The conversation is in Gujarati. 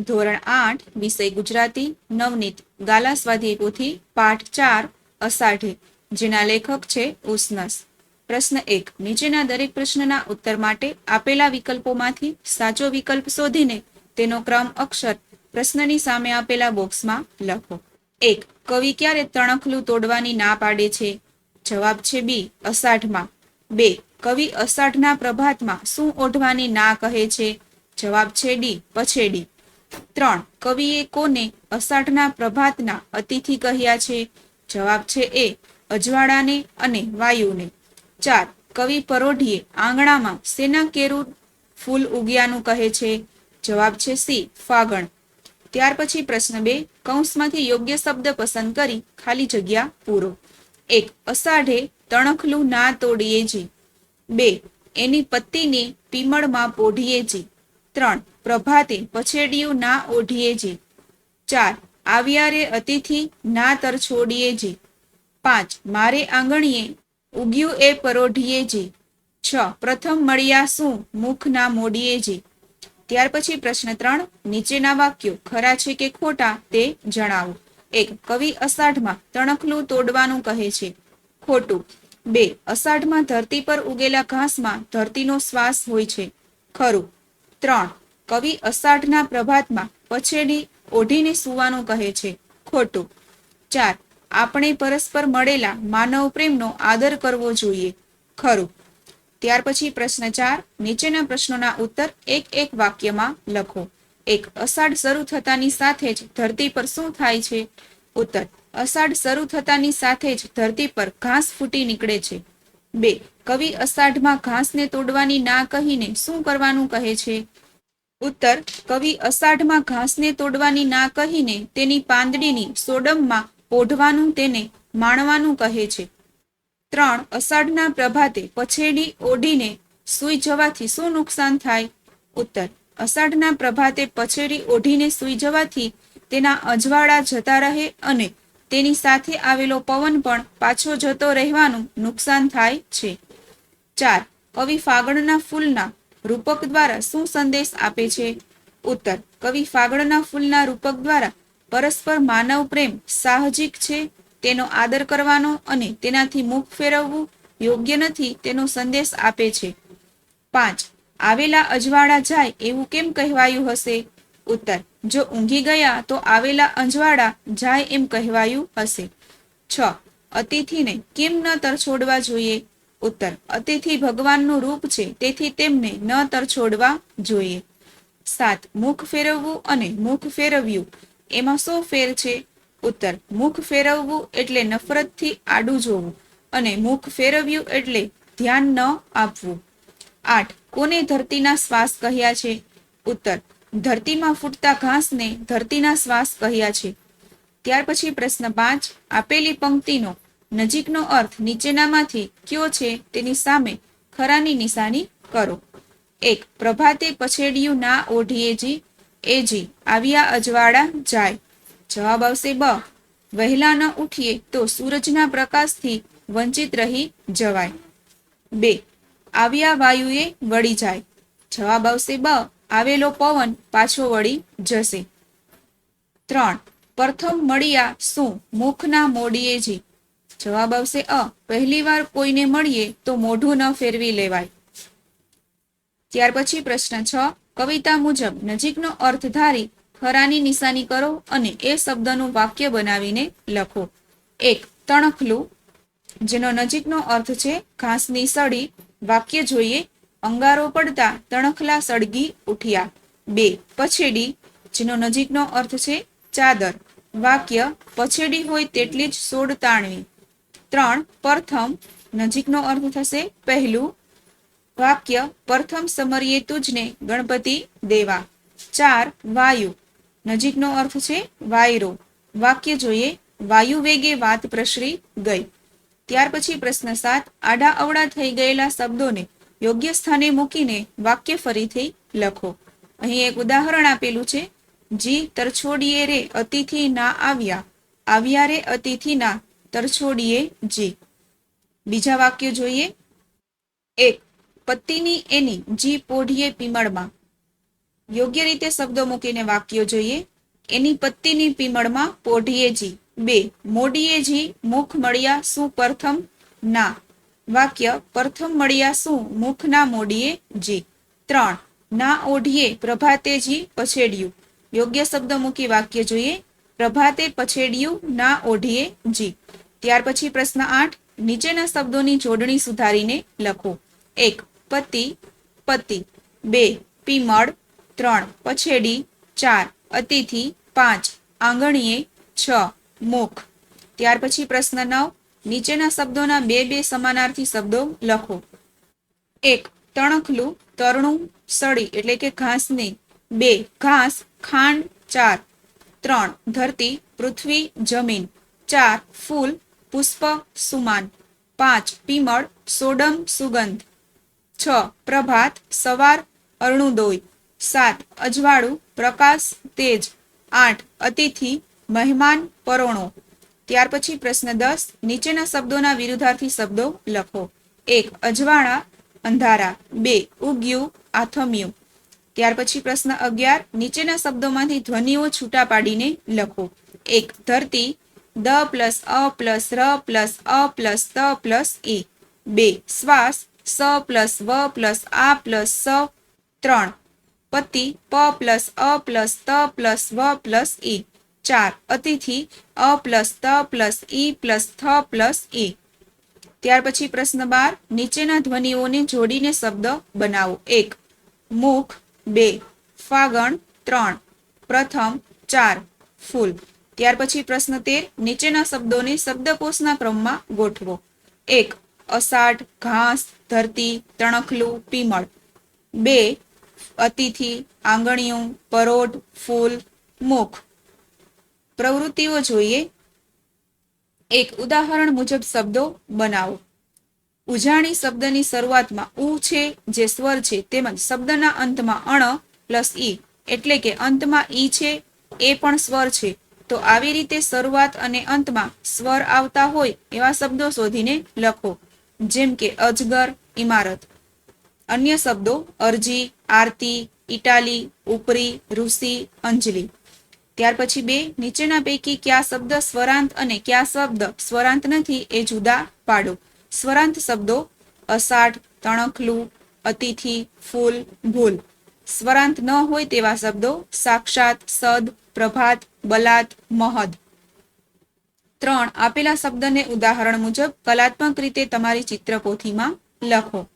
ધોરણ આઠ, વિષય ગુજરાતી, નવનીત ગાલા પોથી પાઠ ચાર, અષાઢે, જેના લેખક છે ઉસનસ પ્રશ્ન એક, નીચેના દરેક પ્રશ્નના ઉત્તર માટે આપેલા વિકલ્પોમાંથી સાચો વિકલ્પ શોધીને તેનો ક્રમ અક્ષર પ્રશ્નની સામે આપેલા બોક્સમાં લખો. એક, કવિ ક્યારે તણખલું તોડવાની ના પાડે છે? જવાબ છે બી, અષાઢમાં. બે, કવિ અષાઢના પ્રભાતમાં શું ઓઢવાની ના કહે છે? જવાબ છે ડી, પછેડી. ત્રણ, કવિએ કોને અષાઢના પ્રભાતના અતિથિ કહ્યા છે? જવાબ છે એ, અજવાળાને અને વાયુને. ચાર, કવિ પરોઢીએ આંગણામાં સેના કેરું ફૂલ ઉગ્યાનું કહે છે? જવાબ છે સી, ફાગણ. ત્યાર પછી પ્રશ્ન બે, કૌંસમાંથી યોગ્ય શબ્દ પસંદ કરી ખાલી જગ્યા પૂરો. એક, અષાઢે તણખલું ના તોડીએ જી. બે, એની પત્તીને પીમળમાં પોઢીએ જી. ત્રણ. પ્રભાતે પછેડિયું ના ઓઢીએ જે. ચાર. આવ્યારે અતિથિ ના તર છોડીએ જે. પાંચ. મારે આંગણીએ ઉગ્યું એ પરોઢીએ જે. છ. પ્રથમ મળ્યા શું? મુખ ના મોડીએ જે. ત્યાર પછી પ્રશ્ન ત્રણ. નીચેના વાક્યો ખરા છે કે ખોટા તે જણાવો. એક. કવિ અષાઢમાં તણખલું તોડવાનું કહે છે. ખોટું. બે. અષાઢમાં ધરતી પર ઉગેલા ઘાસમાં ધરતીનો શ્વાસ હોય છે. ખરું. ત્રણ. કવિ અષાઢના પ્રભાતમાં પછેડી ઓઢીને સુવાનું કહે છે. ખોટું. ચાર. આપણે પરસ્પર મળેલા માનવ પ્રેમનો આદર કરવો જોઈએ. ખરું. ત્યાર પછી પ્રશ્ન ચાર. નીચેના પ્રશ્નોના ઉત્તર એક એક વાક્યમાં લખો. એક. અષાઢ શરૂ થતાની સાથે જ ધરતી પર શું થાય છે? ઉત્તર. અષાઢ શરૂ થતાની સાથે જ ધરતી પર ઘાસ ફૂટી નીકળે છે. બે, કવિ અષાઢમાં ઘાસને તોડવાની ના કહીને શું કરવાનું કહે છે? ઉત્તર, કવિ અષાઢમાં ઘાસને તોડવાની ના કહીને તેની પાંદડીની સોડમમાં ઓઢવાનું તેને માણવાનું કહે છે. ત્રણ, અષાઢના પ્રભાતે પછેડી ઓઢીને સૂઈ જવાથી શું નુકસાન થાય? ઉત્તર, અષાઢના પ્રભાતે પછેડી ઓઢીને સૂઈ જવાથી તેના અજવાળા જતા રહે અને તેની સાથે આવેલો પવન પણ પાછો જતો રહેવાનું નુકસાન થાય છે. ચાર, કવિ ફાગણના ફૂલના રૂપક દ્વારા શું સંદેશ આપે છે? ઉત્તર, કવિ ફાગણના ફૂલના રૂપક દ્વારા પરસ્પર માનવ પ્રેમ સાહજિક છે? તેનો આદર કરવાનો અને તેનાથી મુખ ફેરવવું યોગ્ય નથી તેનો સંદેશ આપે છે. પાંચ, આવેલા અજવાળા જાય એવું કેમ કહેવાયું હશે? ઉત્તર જો ઊંઘી ગયા તો આવેલા અંજવાળા જાય એમ કહેવાયું હશે. છ. અતિથિને કેમ ન તરછોડવા જોઈએ? ઉત્તર. અતિથિ ભગવાનનું રૂપ છે, તેથી તેમને ન તરછોડવા જોઈએ. સાત. મુખ ફેરવવું અને મુખ ફેરવ્યું. એમાં શું ફેર છે? ઉત્તર. મુખ ફેરવવું એટલે નફરતથી આડું જોવું અને મુખ ફેરવ્યું એટલે ધ્યાન ન આપવું. આઠ. કોને ધરતીના શ્વાસ કહ્યા છે? ઉત્તર. ધરતીમાં ફૂટતા ઘાસને ધરતીના શ્વાસ કહ્યા છે. ત્યાર પછી પ્રશ્ન પાંચ, આપેલી પંક્તિનો નજીકનો અર્થ નીચેનામાંથી કયો છે તેની સામે ખરાની નિશાની કરો. એક, પ્રભાતે પછેડિયું ના ઓઢીએ જી. એ આવ્યા અજવાળા જાય. જવાબ આવશે બ. વહેલા ન ઉઠીએ તો સૂરજના પ્રકાશથી વંચિત રહી જવાય. બે, આવ્યા વાયુએ વળી જાય. જવાબ આવશે બ. આવેલો પવન પાછો વળી જશે. ત્રણ, પ્રથમ મળ્યા શું? મુખના મોડીએ જી. જવાબ આવશે અ. પહેલી વાર કોઈને મળીએ તો મોઢું ન ફેરવી લેવાય. ત્યાર પછી પ્રશ્ન છ. કવિતા મુજબ નજીકનો અર્થ ધારી ખરાની નિશાની કરો અને એ શબ્દનું વાક્ય બનાવીને લખો. એક, તણખલું, જેનો નજીકનો અર્થ છે ઘાસની સળી વાક્ય જોઈએ અંગારો પડતા તણખલા સળગી ઉઠ્યા. બે, પછેડી, જેનો નજીકનો અર્થ છે ચાદર. વાક્ય, પછેડી હોય તેટલી જ સોડ તાણવી. ત્રણ, પ્રથમ, નજીકનો અર્થ થશે પહેલું. વાક્ય, પ્રથમ સમરીએ તુજને ગણપતિ દેવા. ચાર, વાયુ. નજીકનો અર્થ છે વાયરો. વાક્ય જોઈએ, વાયુ વેગે વાત પ્રસરી ગઈ. ત્યાર પછી પ્રશ્ન સાત, આડા અવડા થઈ ગયેલા શબ્દોને યોગ્ય સ્થાને મૂકીને વાક્ય ફરીથી લખો. અહીં એક ઉદાહરણ આપેલું છે. જી તરછોડીએ રે અતિથિ ના આવ્યા. આવ્યા રે અતિથિ ના તરછોડીએ જી. બીજા વાક્ય જોઈએ. એક પતિની એની જી પોઢીએ પીમળમાં. યોગ્ય રીતે શબ્દો મૂકીને વાક્યો જોઈએ. એની પત્તીની પીમળમાં પોઢીએ જી. બે મોડીએજી મુખ મળ્યા શું પ્રથમ ના. વાક્ય, પ્રથમ મળ્યા શું? મુખના મોડીએ જી. ત્રણ, ના ઓઢીએ, પ્રભાતે જી પછેડ્યું. યોગ્ય શબ્દ મૂકી વાક્ય જોઈએ. પ્રભાતે પછેડ્યું, ના ઓઢીએ જી. ત્યાર પછી પ્રશ્ન આઠ, નીચેના શબ્દોની જોડણી સુધારીને લખો. એક, પતિ પતિ. બે, પીમળ. ત્રણ, પછેડી. ચાર, અતિથિ. પાંચ, આંગણીએ. છ, મુખ. ત્યાર પછી પ્રશ્ન નવ નીચેના શબ્દોના બે બે સમાનાર્થી શબ્દો લખો. એક, તણખલું, તરણું, સળી, એટલે કે ઘાસની. બે, ઘાસ, ખાંડ, ચાર. ત્રણ, ધરતી, પૃથ્વી, જમીન. ચાર, ફૂલ, પુષ્પ, સુમાન. પાંચ, પીમળ, સોડમ, સુગંધ. છ, પ્રભાત, સવાર, અરુણોદય. સાત, અજવાળું, પ્રકાશ, તેજ. આઠ, અતિથિ, મહેમાન, પરોણો. ત્યાર પછી પ્રશ્ન દસ, નીચેના શબ્દોના વિરુદ્ધાર્થી શબ્દો લખો. એક, અજવાળા, અંધારા. બે, ઉગ્યું, આથમ્યું. ત્યાર પછી પ્રશ્ન અગિયાર, નીચેના શબ્દોમાંથી ધ્વનિઓ છૂટા પાડીને લખો. એક, ધરતી. દ પ્લસ અ પ્લસ ર પ્લસ અ પ્લસ ત પ્લસ એ. બે, શ્વાસ. સ પ્લસ વ પ્લસ આ પ્લસ સ. ત્રણ, પતિ. પ પ્લસ અ પ્લસ ત પ્લસ વ પ્લસ ઈ ચાર. અતિથિ, અ પ્લસ ત પ્લસ ઈ પ્લસ થ પ્લસ ઈ ત્યાર પછી પ્રશ્ન બાર, નીચેના ધ્વનિઓને જોડીને શબ્દ બનાવો. એક. મુખ, બે. ફાગણ, ત્રણ. પ્રથમ, ચાર. ફૂલ. ત્યાર પછી પ્રશ્ન તેર, નીચેના શબ્દોને શબ્દકોશના ક્રમમાં ગોઠવો. એક. અષાઢ, ઘાસ, ધરતી, તણખલું, પીમળ. બે. અતિથિ, આંગણિયું, પરોઢ, ફૂલ, મુખ. પ્રવૃત્તિઓ જોઈએ. એક ઉદાહરણ મુજબ શબ્દો બનાવો. ઉજાણી શબ્દની શરૂઆતમાં ઉ છે, જે સ્વર છે, તેમજ શબ્દના અંતમાં અણ પ્લસ ઈ, એટલે કે અંતમાં ઈ છે, એ પણ સ્વર છે. તો આવી રીતે શરૂઆત અને અંતમાં સ્વર આવતા હોય એવા શબ્દો શોધીને લખો. જેમ કે અજગર, ઇમારત. અન્ય શબ્દો અરજી, આરતી, ઇટાલી, ઉપરી ઋષિ અંજલિ. ત્યાર પછી બે, નીચેના પૈકી કયા શબ્દ સ્વરાંત અને કયા શબ્દ સ્વરાંત નથી એ જુદા પાડો. સ્વરાંત શબ્દો અષાઢ, તણખલું, અતિથિ, ફૂલ, ભૂલ. સ્વરાંત ન હોય તેવા શબ્દો સાક્ષાત, સદ, પ્રભાત, બલાત, મહદ. ત્રણ, આપેલા શબ્દને ઉદાહરણ મુજબ કલાત્મક રીતે તમારી ચિત્રપોથીમાં લખો.